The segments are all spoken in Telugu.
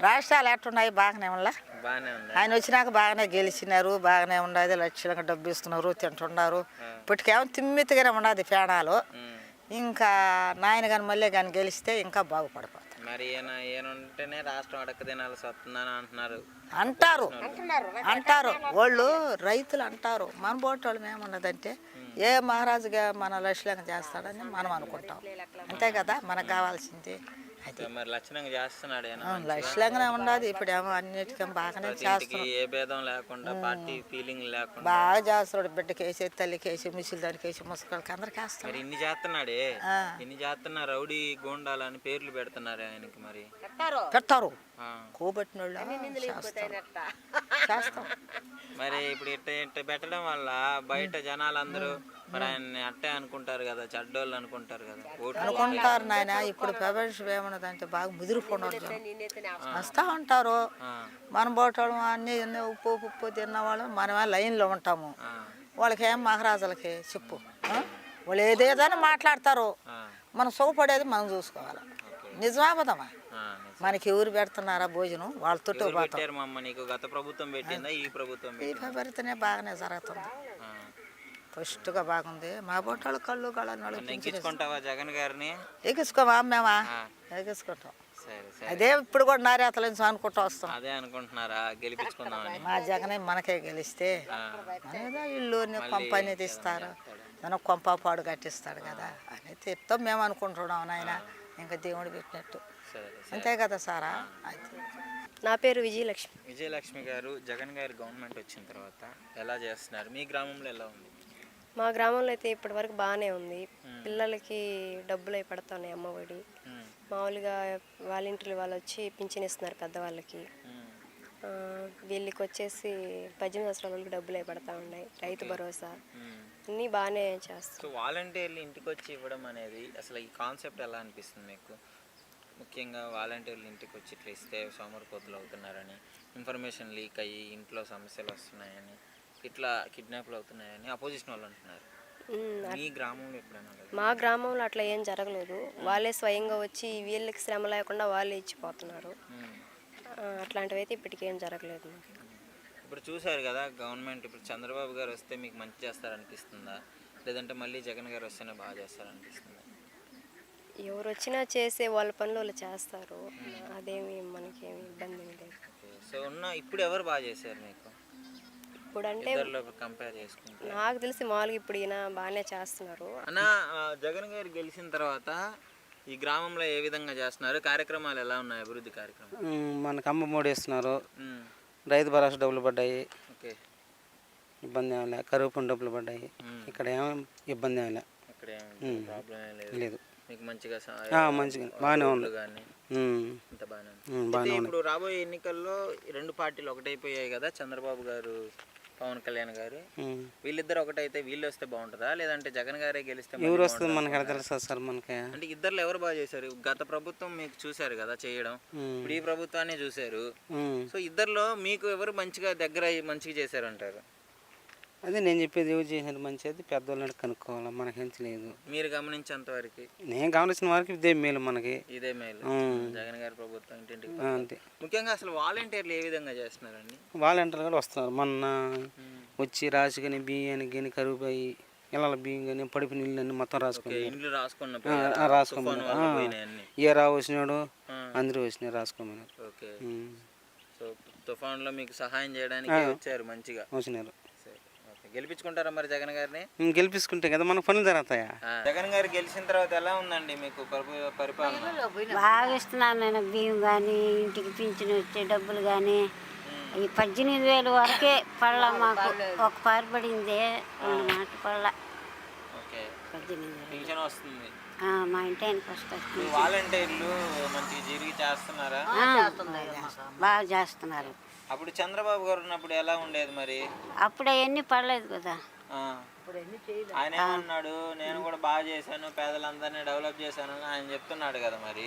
రాష్ట్రాలు ఎట్టున్నాయి బాగానే ఉన్నా ఆయన వచ్చినాక బాగానే గెలిచినారు బాగానే ఉండదు. లక్షలంగా డబ్బు ఇస్తున్నారు తింటున్నారు. ఇప్పటికేమో తిమ్మితిగానే ఉండదు పేడాలు. ఉమ్. ఇంకా నాయన కానీ మళ్ళీ కానీ గెలిస్తే ఇంకా బాగుపడిపోతారు. మరి ఉంటేనే రాష్ట్రం అడక్క తినాల్సి వస్తుందని అంటున్నారు. అంటారు. అంటారు. వాళ్ళు రైతులు అంటారు. మన బోటోళ్ళు ఏమన్నదంటే ఏ మహారాజుగా మన లక్ష్యంగా చేస్తాడని మనం అనుకుంటాం. అంతే కదా? మనకు కావాల్సింది. మరి లక్షణంగా చేస్తున్నాడు లక్ష్యంగానే ఉండదు ఇప్పుడు ఏమో అన్నిటికీ బాగానే ఇంటికి చేస్తాం ఏ భేదం లేకుండా పార్టీ ఫీలింగ్ లేకుండా. బాగా చేస్తాడు బిడ్డకి వేసి తల్లికి వేసి ముసలి దానికి వేసి ముసలికి అందరికి వేస్తాడు మరి ఇన్ని చేస్తున్నాడే. ఇన్ని చేస్తున్నా రౌడీ గోండాలు అని పేర్లు పెడుతున్నారు ఆయనకి మరి. పెడతారు. కూబట్టిన వాళ్ళు చేస్తారు చేస్తాం మరి ఇప్పుడు ఇట్ట ఇట్ట పెట్టడం వల్ల బయట జనాలందరూ మరి ఆయన్ని అట్టే అనుకుంటారు కదా చెడ్డోళ్ళు అనుకుంటారు కదా అనుకుంటారు నాయన ఇప్పుడు ప్రపంచం ఏమన్నదంటే బాగా ముదిరిపోవడం వస్తూ ఉంటారు. మన బోటోళ్ళు అన్ని ఉప్పు ఉప్పు తిన్నవాళ్ళు మనమే లైన్లో ఉంటాము. వాళ్ళకి ఏం మహారాజులకి చెప్పు? వాళ్ళు ఏదేదని మాట్లాడతారు. మనం సుఖపడేది మనం చూసుకోవాలి. నిజమా అబద్ధమా? ఆ, నిజం. మనకి ఎవరు పెడుతున్నారా భోజనం? వాళ్ళతో ఎవరు పోతాం. పెట్టారు మా అమ్మ నీకు? గత ప్రభుత్వం పెట్టిందా? ఈ ప్రభుత్వం ఈ బాగానే జరుగుతుంది. ఫస్ట్గా బాగుంది. మా బొట్టలు కళ్ళు నెగ్గించుకుంటావా జగన్ గారిని? ఎగిసుకోమా మేమా సరే అదే ఇప్పుడు కూడా నారేతల నుంచి అనుకుంటూ వస్తాం. అదే అనుకుంటున్నారా? గెలిపించుకుందామని. మా జగనే మనకే గెలిస్తే ఇల్లు కొంప అనేది ఇస్తారు మన కొంప పాడు కట్టిస్తాడు కదా. అని చెప్తాం మేము అనుకుంటున్నాం నాయన. ఇంకా దేవుడు పెట్టినట్టు. అంతే కదా సారా? నా పేరు విజయలక్ష్మి. విజయలక్ష్మి గారు జగన్ గారి గవర్నమెంట్ వచ్చిన తర్వాత ఎలా చేస్తున్నారు? మీ గ్రామంలో ఎలా ఉంది? మా గ్రామంలో అయితే ఇప్పటి వరకు బాగానే ఉంది. పిల్లలకి డబ్బులు అవి పడుతున్నాయి అమ్మఒడి మామూలుగా వాలంటీర్లు వాళ్ళు వచ్చి పింఛన్ ఇస్తున్నారు పెద్దవాళ్ళకి. వీళ్ళకి వచ్చేసి పద్దెనిమిది సంవత్సరాల వాళ్ళకి డబ్బులు అవి పడతా ఉన్నాయి. రైతు భరోసా. అన్నీ బాగానే చేస్తారు వాలంటీర్లు ఇంటికి వచ్చి ఇవ్వడం అనేది అసలు ఈ కాన్సెప్ట్ ఎలా అనిపిస్తుంది మీకు? ముఖ్యంగా వాలంటీర్లు ఇంటికి వచ్చి ఇట్లా ఇస్తే సోమరిపోతులు అవుతున్నారని ఇన్ఫర్మేషన్ లీక్ అయ్యి ఇంట్లో సమస్యలు వస్తున్నాయని ఇట్లా కిడ్నాప్లు అవుతున్నాయని అపోజిషన్ వాళ్ళు అంటున్నారు. మీ గ్రామంలో ఎప్పుడైనా? మా గ్రామంలో అట్లా ఏం జరగలేదు. వాళ్ళే స్వయంగా వచ్చి వీళ్ళకి శ్రమ లేకుండా వాళ్ళే ఇచ్చిపోతున్నారు. అట్లాంటివి అయితే ఇప్పటికేం జరగలేదు మాకు. ఇప్పుడు చూశారు కదా గవర్నమెంట్ ఇప్పుడు చంద్రబాబు గారు వస్తే మీకు మంచి చేస్తారనిపిస్తుందా? లేదంటే మళ్ళీ జగన్ గారు వస్తేనే బాగా చేస్తారనిపిస్తుందా? ఎవరు వచ్చినా చేసే వాళ్ళ పనులు వాళ్ళు చేస్తారు. అదేమి మనకేమి ఇబ్బంది లేదు. సో ఉన్న ఇప్పుడు ఎవరు బాగా చేశారు మీకు? ఇప్పుడంటే కంపేర్ చేసుకుంటే. నాకు తెలిసి మామూలుగా ఇప్పుడు ఈయన బాగానే చేస్తున్నారు. అన్న జగన్ గారు గెలిచిన తర్వాత ఈ గ్రామంలో ఏ విధంగా చేస్తున్నారు? కార్యక్రమాలు ఎలా ఉన్నాయి? అభివృద్ధి కార్యక్రమం ఉమ్, మనకు అమ్మ మూడు ఇస్తున్నారు ఉమ్, రైతు భరోసా డబ్బులు పడ్డాయి. ఓకే. ఇబ్బంది ఏమి లే కరువు డబ్బులు పడ్డాయి. ఇక్కడ ఏం ఇబ్బంది ఏమి లే. ఇక్కడ ఏం ప్రాబ్లం ఏం లేదు. మీకు మంచిగా మంచిగా బాగానే ఉంది. బాగానే ఇప్పుడు రాబోయే ఎన్నికల్లో రెండు పార్టీలు ఒకటైపోయాయి కదా చంద్రబాబు గారు పవన్ కళ్యాణ్ గారు. వీళ్ళిద్దరు ఒకటైతే వీళ్ళు వస్తే బాగుంటుందా? లేదంటే జగన్ గారే గెలిస్తే ఎవరు వస్తుంది? మనకి సార్ మనకి. అంటే ఇద్దరు ఎవరు బాగా చేశారు? గత ప్రభుత్వం మీకు చూశారు కదా చేయడం. ఇప్పుడు ఈ ప్రభుత్వాన్ని చూశారు. సో ఇద్దరిలో మీకు ఎవరు మంచిగా దగ్గర మంచిగా చేశారంటారు? అదే నేను చెప్పేది ఎవరు చేసినట్టు మంచిది పెద్దవాళ్ళని కనుక్కోవాలి మనకేం లేదు. మీరు గమనించేంత వరకు నేను గమనించిన వరకు ఇదే మేలు మనకి. ఇదే మేలు. జగన్ గారి ప్రభుత్వం ఇంటింటికి ఆ, అంతే. ముఖ్యంగా అసలు వాలంటీర్లు ఏ విధంగా చేస్తున్నారండి? వాలంటీర్లు కూడా వస్తున్నారు. మొన్న వచ్చి రాసి కానీ బియ్యాన్ని కానీ కరువు పోయి ఇళ్ళ బియ్యం కానీ పడిపి నీళ్ళు అన్ని మొత్తం రాసుకుని ఇండ్లు రాసుకున్న రాసుకోమని ఏ రా వచ్చినాడు. అందరూ వచ్చినాయి రాసుకోమన్నారు. సో తుఫాన్లో మీకు సహాయం చేయడానికి వచ్చారు మంచిగా. వచ్చినారు. గెలిపించుకుంటారా మరి జగన్ గారిని? గెలిపించుకుంటే కదా మన పనులు జరుగుతాయా. జగన్ గారు గెలిచిన తర్వాత ఎలా ఉందండి మీకు పరిప- పరిపాలన? బాగా ఇస్తున్నాను నేను బియ్యం కానీ ఇంటికి పింఛన్ వచ్చే డబ్బులు కానీ ఈ పద్దెనిమిది వేలు వరకే పళ్ళ మాకు ఒక పారి పడింది రెండు మాట పళ్ళ. ఓకే. పద్దెనిమిది వేలు. పింఛన్ వస్తుంది. ఆ, మా ఇంటి ఆయనకి వాలంటీర్లు మంచిగా జరిగి చేస్తున్నారా? బాగా చేస్తున్నారు. అప్పుడు చంద్రబాబు గారు ఉన్నప్పుడు ఎలా ఉండేది మరి? అప్పుడు అవన్నీ పడలేదు కదా. ఆ. ఆయన ఏమన్నాడు? నేను కూడా బాగా చేశాను పేదలందరినీ డెవలప్ చేశాను అని ఆయన చెప్తున్నాడు కదా మరి.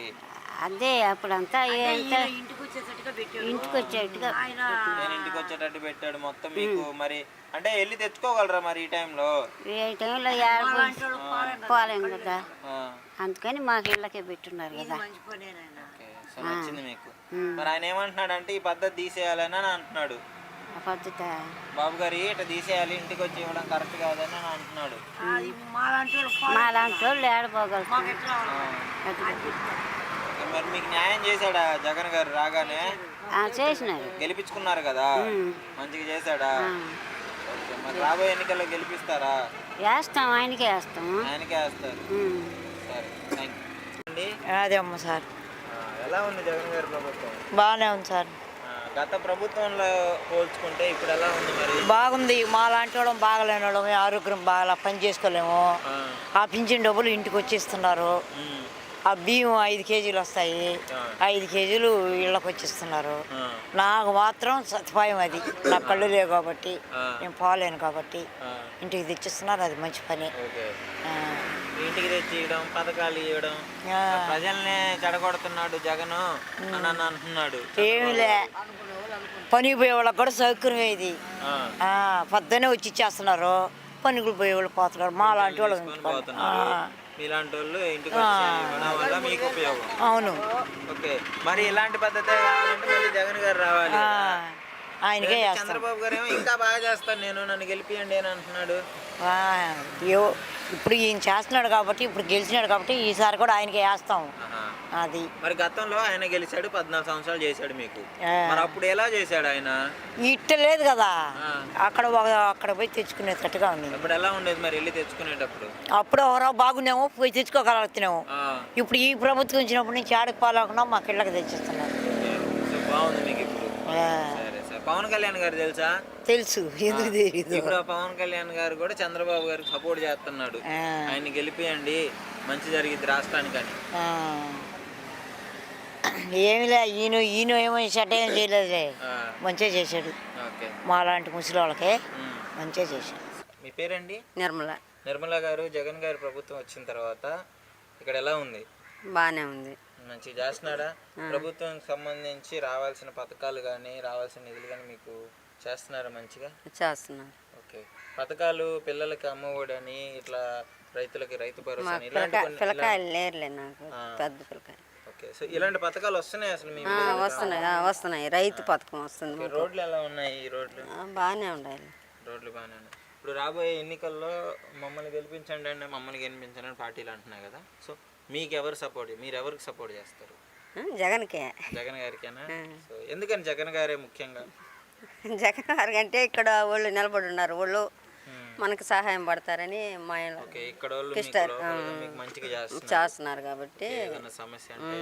అదే అప్పుడంతా ఎంత ఇంటికి వచ్చేట్టుగా నేను ఇంటికి వచ్చేటట్టు పెట్టాడు మొత్తం మీకు మరి. అంటే వెళ్ళి తెచ్చుకోగలరా మరి ఈ టైంలో? కదా. అందుకని మాకు ఇళ్ళకే పెట్టున్నారు కదా. సో నచ్చింది మీకు. మరి ఆయన ఏమంటున్నాడు అంటే ఈ పద్ధతి తీసేయాలని అని అంటున్నాడు. ఆ పద్ధతి? బాబు గారు ఇట్లా తీసేయాలి ఇంటికి వచ్చి ఇవ్వడం కరెక్ట్ కాదని అని అంటున్నాడు. వాళ్ళు మరి మీకు న్యాయం చేశాడా జగన్ గారు రాగానే? చేసినారు. గెలిపించుకున్నారు కదా? మంచిగా చేశాడా? మరి రాబోయే ఎన్నికల్లో గెలిపిస్తారా? వేస్తాం ఆయనకే వేస్తాము ఆయనకే వేస్తారు. సరే థ్యాంక్ యూ అండి అదే అమ్మ సార్. ఎలా ఉంది జగన్ గారి ప్రభుత్వం? బాగానే ఉంది సార్. గత ప్రభుత్వంలో పోల్చుకుంటే ఇప్పుడు ఎలా ఉంది మరి? బాగుంది. మా లాంటి వాళ్ళం బాగలేని వాళ్ళం. ఆరోగ్యం బాగా పని చేసుకోలేము. ఆ, పింఛన్ డబ్బులు ఇంటికి వచ్చేస్తున్నారు. ఆ బియ్యం ఐదు కేజీలు వస్తాయి. ఐదు కేజీలు ఇళ్ళకి వచ్చిస్తున్నారు. నాకు మాత్రం సదుపాయం అది. నా కళ్ళు లేవు కాబట్టి. నేను పోలేను కాబట్టి. ఇంటికి తెచ్చిస్తున్నారు. అది మంచి పని. ఇంటికి తెచ్చి ఇవ్వడం పథకాలు ఇవ్వడం. ప్రజల్ని చెడగొడుతున్నాడు జగన్ అని అని అంటున్నాడు. ఏమిలే పనికి పోయే వాళ్ళకి కూడా సౌకర్యం ఇది. పొద్దున్నే వచ్చి ఇచ్చేస్తున్నారు. పనికి పోయే వాళ్ళు పోతున్నారు. మా లాంటి వాళ్ళు మీలాంటి వాళ్ళు ఇంటికి వల్ల మీకు ఉపయోగం. అవును. ఓకే. మరి ఇలాంటి పద్ధతి కావాలంటే మళ్ళీ జగన్ గారు రావాలి. ఆయనకే చంద్రబాబు గారు ఏమో ఇంకా బాగా చేస్తాను నేను నన్ను గెలిపియండి అని అంటున్నాడు. ఇప్పుడు ఈయన చేస్తున్నాడు కాబట్టి ఇప్పుడు గెలిచినాడు కాబట్టి ఈసారి కూడా ఆయనకే వేస్తాం. అది. మరి గతంలో ఆయన గెలిచాడు పద్నాలుగు సంవత్సరాలు చేశాడు మీకు. మరి అప్పుడు ఎలా చేశాడు ఆయన? ఇట్ట లేదు కదా. అక్కడ అక్కడ పోయి తెచ్చుకునేటట్టుగా ఉంది. అప్పుడు ఎలా ఉండేది మరి వెళ్ళి తెచ్చుకునేటప్పుడు? అప్పుడు ఎవరో బాగున్నాము పోయి తెచ్చుకోగలుగుతున్నాము. ఇప్పుడు ఈ ప్రభుత్వం వచ్చినప్పటి నుంచి ఆడకి పాలకుండా మాకు ఇళ్ళకి తెచ్చిస్తున్నారు. బాగుంది మీకు ఇప్పుడు. పవన్ కళ్యాణ్ గారు తెలుసా? తెలుసు. ఎందుకు తెలియదు ఇప్పుడు ఆ పవన్ కళ్యాణ్ గారు కూడా చంద్రబాబు గారికి సపోర్ట్ చేస్తున్నాడు. ఆ. ఆయన్ని గెలిపియండి మంచి జరిగింది రాష్ట్రానికి అని ఆ. ఏమిలే ఈయన ఈయన ఏమో ఏం చేయలేదులే. ఆ, మంచిగా చేశాడు. ఓకే. మా లాంటి ముసలి వాళ్ళకి. మంచిగా చేశాడు. మీ పేరండి? నిర్మల. నిర్మలా గారు జగన్ గారి ప్రభుత్వం వచ్చిన తర్వాత ఇక్కడ ఎలా ఉంది? బాగానే ఉంది. మంచిగా చేస్తున్నాడా? ప్రభుత్వానికి సంబంధించి రావాల్సిన పథకాలు కానీ రావాల్సిన నిధులు కానీ మీకు చేస్తున్నారా మంచిగా? చేస్తున్నారు. ఓకే. పథకాలు పిల్లలకి అమ్మఒడని ఇట్లా రైతులకి రైతు భరోసా అని ఇలాంటి పిల్లకాయ కొన్ని పిల్లకాయలు లేరులే నాకు పెద్ద పిల్లకాయ. ఓకే. సో ఇలాంటి పథకాలు వస్తున్నాయి అసలు మీ ఆ, వస్తున్నాయి. ఆ, వస్తున్నాయి. రైతు పథకం వస్తుంది రోడ్లు ఎలా ఉన్నాయి ఈ రోడ్లు? ఆ, బాగానే ఉండాలి. రోడ్లు బాగానే ఉన్నాయి. ఇప్పుడు రాబోయే ఎన్నికల్లో మమ్మల్ని గెలిపించండి అంటే మమ్మల్ని గెలిపించండి అని పార్టీలు అంటున్నాయి కదా. సో మీకు ఎవరు సపోర్ట్ మీరు ఎవరికి సపోర్ట్ చేస్తారు జగన్కే. జగన్ గారికేనా? సో ఎందుకని జగన్ గారే ముఖ్యంగా? జగన్ గారి కంటే ఇక్కడ వాళ్ళు నిలబడి ఉన్నారు వాళ్ళు మనకు సహాయం పడతారని మా చేస్తున్నారు. కాబట్టి అంటే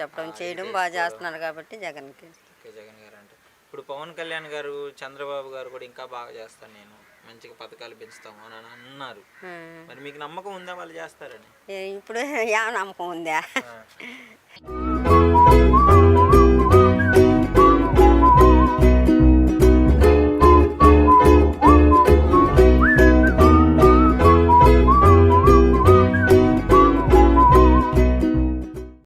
చెప్పడం చేయడం బాగా చేస్తున్నారు కాబట్టి జగన్కి. ఓకే జగన్ గారు అంటే ఇప్పుడు పవన్ కళ్యాణ్ గారు చంద్రబాబు గారు కూడా ఇంకా బాగా చేస్తాను నేను. మంచిగా పథకాలు పెంచుతాము అని అని అన్నారు. మరి మీకు నమ్మకం ఉందా వాళ్ళు చేస్తారని ఇప్పుడు యా నమ్మకం ఉందా.